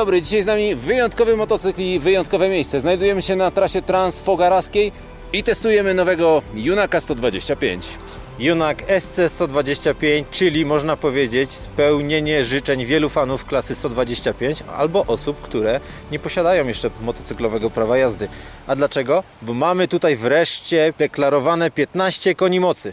dobry, dzisiaj z nami wyjątkowy motocykl i wyjątkowe miejsce. Znajdujemy się na trasie Transfogaraskiej i testujemy nowego Junaka 125. Junak SC125, czyli można powiedzieć spełnienie życzeń wielu fanów klasy 125 albo osób, które nie posiadają jeszcze motocyklowego prawa jazdy. A dlaczego? Bo mamy tutaj wreszcie deklarowane 15 koni mocy.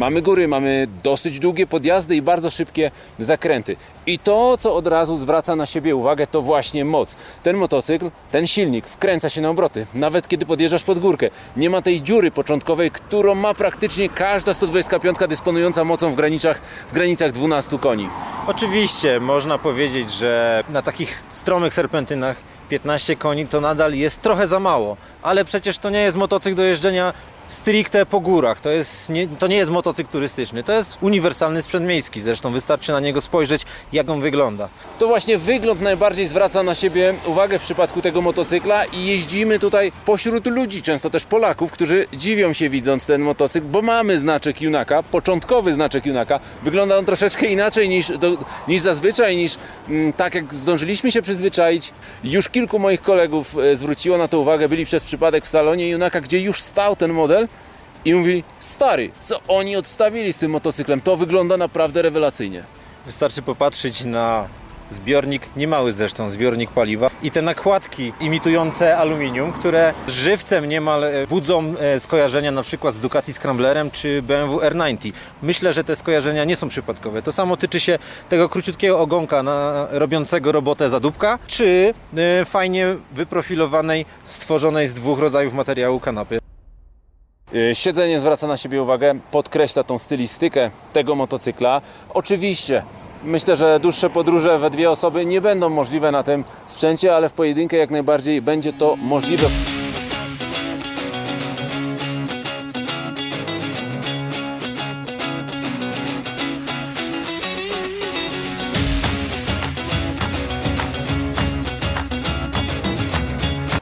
Mamy góry, mamy dosyć długie podjazdy i bardzo szybkie zakręty. I to, co od razu zwraca na siebie uwagę, to właśnie moc. Ten motocykl, ten silnik wkręca się na obroty, nawet kiedy podjeżdżasz pod górkę. Nie ma tej dziury początkowej, którą ma praktycznie każda 125 dysponująca mocą w granicach, w granicach 12 koni. Oczywiście można powiedzieć, że na takich stromych serpentynach 15 koni to nadal jest trochę za mało, ale przecież to nie jest motocykl do jeżdżenia stricte po górach. To, jest nie, to nie jest motocykl turystyczny, to jest uniwersalny sprzęt miejski. Zresztą wystarczy na niego spojrzeć, jak on wygląda. To właśnie wygląd najbardziej zwraca na siebie uwagę w przypadku tego motocykla i jeździmy tutaj pośród ludzi, często też Polaków, którzy dziwią się widząc ten motocykl, bo mamy znaczek Junaka, początkowy znaczek Junaka. Wygląda on troszeczkę inaczej niż, do, niż zazwyczaj, niż mm, tak jak zdążyliśmy się przyzwyczaić. Już kilku moich kolegów e, zwróciło na to uwagę, byli przez przypadek w salonie Junaka, gdzie już stał ten model i mówili, stary, co oni odstawili z tym motocyklem, to wygląda naprawdę rewelacyjnie. Wystarczy popatrzeć na zbiornik, niemały zresztą zbiornik paliwa i te nakładki imitujące aluminium, które żywcem niemal e, budzą e, skojarzenia na przykład z Ducati Scramblerem czy BMW R90. Myślę, że te skojarzenia nie są przypadkowe. To samo tyczy się tego króciutkiego ogonka na, robiącego robotę zadupka, czy e, fajnie wyprofilowanej, stworzonej z dwóch rodzajów materiału kanapy. Y, Siedzenie zwraca na siebie uwagę, podkreśla tą stylistykę tego motocykla. Oczywiście myślę, że dłuższe podróże we dwie osoby nie będą możliwe na tym sprzęcie, ale w pojedynkę jak najbardziej będzie to możliwe.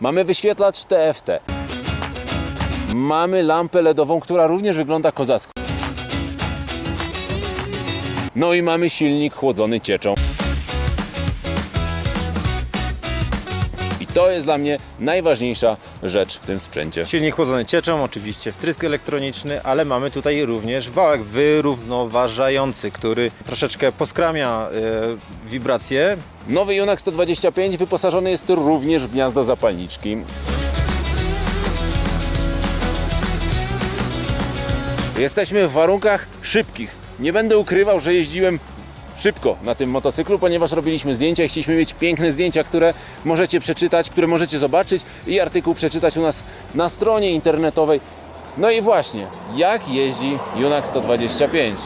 Mamy wyświetlacz TFT. Mamy lampę LEDową, która również wygląda kozacko. No i mamy silnik chłodzony cieczą. I to jest dla mnie najważniejsza rzecz w tym sprzęcie. Silnik chłodzony cieczą, oczywiście wtrysk elektroniczny, ale mamy tutaj również wałek wyrównoważający, który troszeczkę poskramia e, wibracje. Nowy Junak 125 wyposażony jest również w gniazdo zapalniczki. Jesteśmy w warunkach szybkich. Nie będę ukrywał, że jeździłem szybko na tym motocyklu, ponieważ robiliśmy zdjęcia i chcieliśmy mieć piękne zdjęcia, które możecie przeczytać, które możecie zobaczyć i artykuł przeczytać u nas na stronie internetowej. No i właśnie, jak jeździ Junak 125?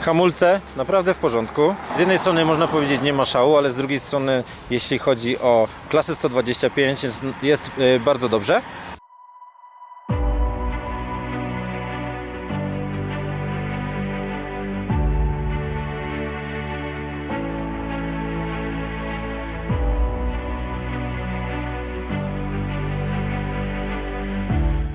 Hamulce naprawdę w porządku. Z jednej strony można powiedzieć nie ma szału, ale z drugiej strony jeśli chodzi o klasę 125 jest, jest e, bardzo dobrze.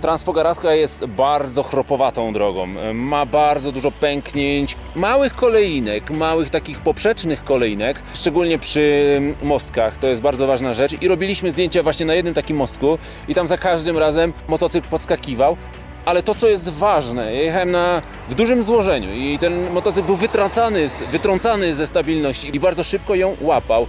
Transfogaraska jest bardzo chropowatą drogą. Ma bardzo dużo pęknięć, małych kolejnek, małych takich poprzecznych kolejnek, szczególnie przy mostkach. To jest bardzo ważna rzecz. I robiliśmy zdjęcia właśnie na jednym takim mostku i tam za każdym razem motocykl podskakiwał. Ale to, co jest ważne, ja jechałem na, w dużym złożeniu i ten motocykl był wytrącany, wytrącany ze stabilności i bardzo szybko ją łapał.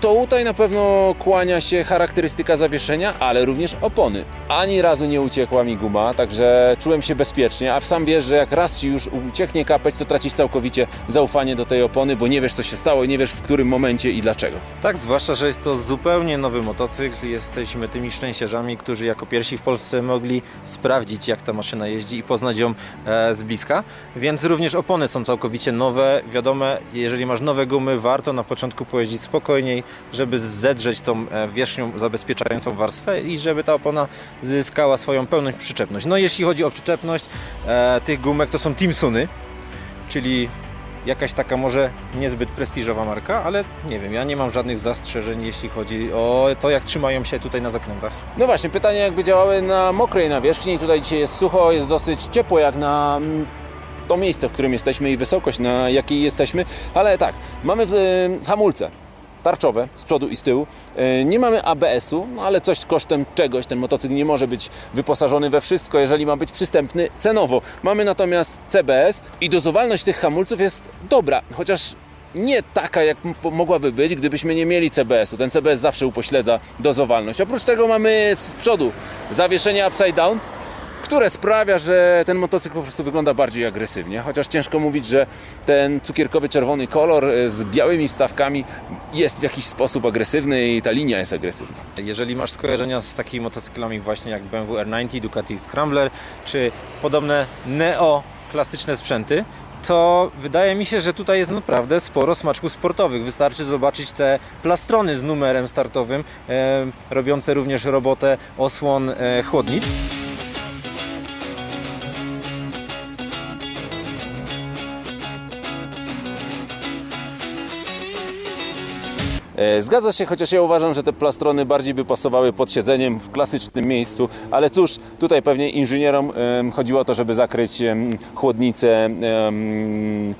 To tutaj na pewno kłania się charakterystyka zawieszenia, ale również opony. Ani razu nie uciekła mi guma, także czułem się bezpiecznie, a sam wiesz, że jak raz ci już ucieknie kapeć, to tracisz całkowicie zaufanie do tej opony, bo nie wiesz, co się stało i nie wiesz, w którym momencie i dlaczego. Tak, zwłaszcza, że jest to zupełnie nowy motocykl. Jesteśmy tymi szczęściarzami, którzy jako pierwsi w Polsce mogli sprawdzić, jak ta maszyna jeździ i poznać ją e, z bliska. Więc również opony są całkowicie nowe. Wiadomo, jeżeli masz nowe gumy, warto na początku pojeździć spokojniej, żeby zedrzeć tą e, wierzchnią zabezpieczającą warstwę i żeby ta opona zyskała swoją pełną przyczepność. No jeśli chodzi o przyczepność e, tych gumek, to są Timsuny, czyli jakaś taka może niezbyt prestiżowa marka, ale nie wiem, ja nie mam żadnych zastrzeżeń, jeśli chodzi o to, jak trzymają się tutaj na zakrętach. No właśnie, pytanie jakby działały na mokrej nawierzchni. Tutaj dzisiaj jest sucho, jest dosyć ciepło jak na mm, to miejsce, w którym jesteśmy i wysokość, na jakiej jesteśmy. Ale tak, mamy w, y, hamulce tarczowe z przodu i z tyłu. Y, Nie mamy ABS-u, no ale coś kosztem czegoś. Ten motocykl nie może być wyposażony we wszystko, jeżeli ma być przystępny cenowo. Mamy natomiast CBS i dozowalność tych hamulców jest dobra, chociaż nie taka, jak mogłaby być, gdybyśmy nie mieli CBS-u. Ten CBS zawsze upośledza dozowalność. Oprócz tego mamy z przodu zawieszenie upside down, które sprawia, że ten motocykl po prostu wygląda bardziej agresywnie. Chociaż ciężko mówić, że ten cukierkowy czerwony kolor y, z białymi wstawkami jest w jakiś sposób agresywny i ta linia jest agresywna. Jeżeli masz skojarzenia z takimi motocyklami właśnie jak BMW R90, Ducati Scrambler, czy podobne neo klasyczne sprzęty, to wydaje mi się, że tutaj jest naprawdę sporo smaczków sportowych. Wystarczy zobaczyć te plastrony z numerem startowym, e, robiące również robotę osłon e, chłodnic. Zgadza się, chociaż ja uważam, że te plastrony bardziej by pasowały pod siedzeniem w klasycznym miejscu, ale cóż, tutaj pewnie inżynierom chodziło o to, żeby zakryć chłodnicę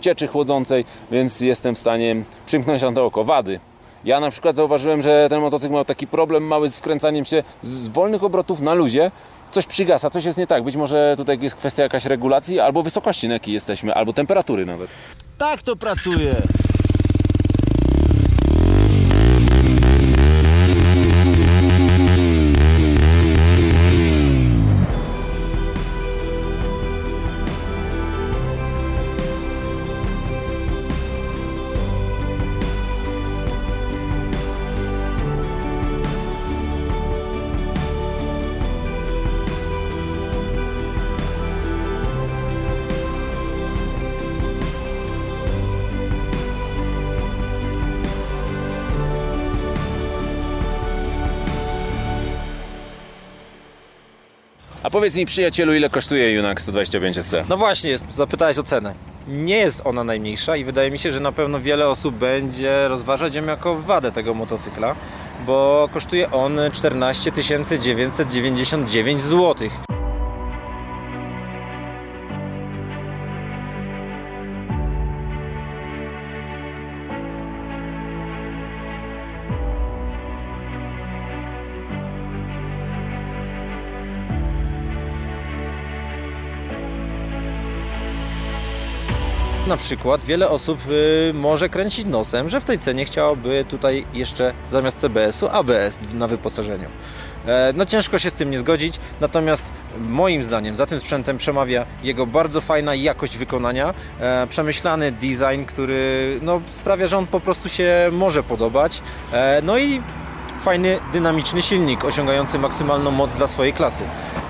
cieczy chłodzącej, więc jestem w stanie przymknąć na to oko. Wady. Ja na przykład zauważyłem, że ten motocykl miał taki problem mały z wkręcaniem się z wolnych obrotów na luzie. Coś przygasa, coś jest nie tak. Być może tutaj jest kwestia jakaś regulacji albo wysokości, na jakiej jesteśmy, albo temperatury nawet. Tak to pracuje. A powiedz mi przyjacielu, ile kosztuje Junak 125 SC? No właśnie, zapytałeś o cenę. Nie jest ona najmniejsza i wydaje mi się, że na pewno wiele osób będzie rozważać ją jako wadę tego motocykla, bo kosztuje on 14 999 zł. Na przykład wiele osób y, może kręcić nosem, że w tej cenie chciałoby tutaj jeszcze zamiast CBS-u ABS na wyposażeniu. E, No ciężko się z tym nie zgodzić, natomiast moim zdaniem za tym sprzętem przemawia jego bardzo fajna jakość wykonania, e, przemyślany design, który no, sprawia, że on po prostu się może podobać. E, No i fajny, dynamiczny silnik osiągający maksymalną moc dla swojej klasy.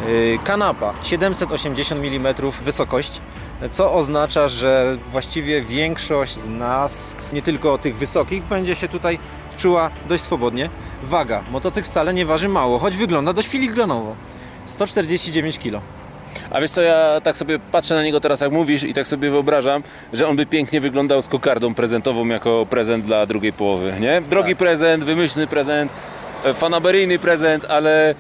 Yy, Kanapa 780 mm wysokość, co oznacza, że właściwie większość z nas, nie tylko tych wysokich, będzie się tutaj czuła dość swobodnie. Waga. Motocykl wcale nie waży mało, choć wygląda dość filigranowo. 149 kg. A wiesz co, ja tak sobie patrzę na niego teraz jak mówisz i tak sobie wyobrażam, że on by pięknie wyglądał z kokardą prezentową jako prezent dla drugiej połowy, nie? Drogi prezent, wymyślny prezent, e, fanaberyjny prezent, ale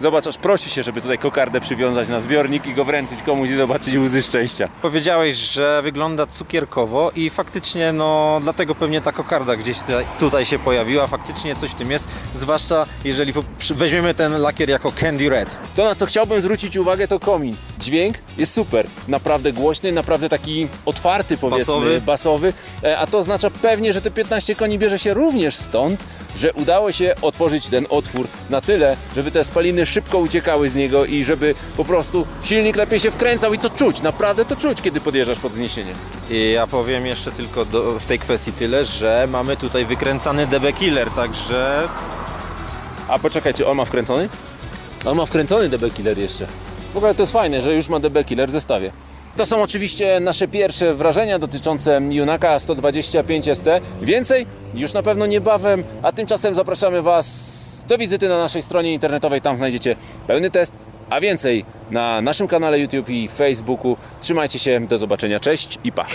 zobacz, aż prosi się, żeby tutaj kokardę przywiązać na zbiornik i go wręczyć komuś i zobaczyć łzy szczęścia. Powiedziałeś, że wygląda cukierkowo i faktycznie, no dlatego pewnie ta kokarda gdzieś tutaj, tutaj się pojawiła, faktycznie coś w tym jest, zwłaszcza jeżeli po, przy, weźmiemy ten lakier jako Candy Red. To, na co chciałbym zwrócić uwagę, to komin. Dźwięk jest super, naprawdę głośny, naprawdę taki otwarty, powiedzmy, Basowy. basowy. E, a to oznacza pewnie, że te 15 koni bierze się również stąd, że udało się otworzyć ten otwór na tyle, żeby te spaliny szybko uciekały z niego i żeby po prostu silnik lepiej się wkręcał i to czuć, naprawdę to czuć, kiedy podjeżdżasz pod zniesienie. I ja powiem jeszcze tylko do, w tej kwestii tyle, że mamy tutaj wykręcany DB Killer, także A poczekaj, czy on ma wkręcony? On ma wkręcony DB Killer jeszcze. W ogóle to jest fajne, że już ma DB Killer w zestawie. To są oczywiście nasze pierwsze wrażenia dotyczące Junaka 125 SC. Więcej już na pewno niebawem, a tymczasem zapraszamy Was do wizyty na naszej stronie internetowej. Tam znajdziecie pełny test, a więcej na naszym kanale YouTube i Facebooku. Trzymajcie się, do zobaczenia, cześć i pa!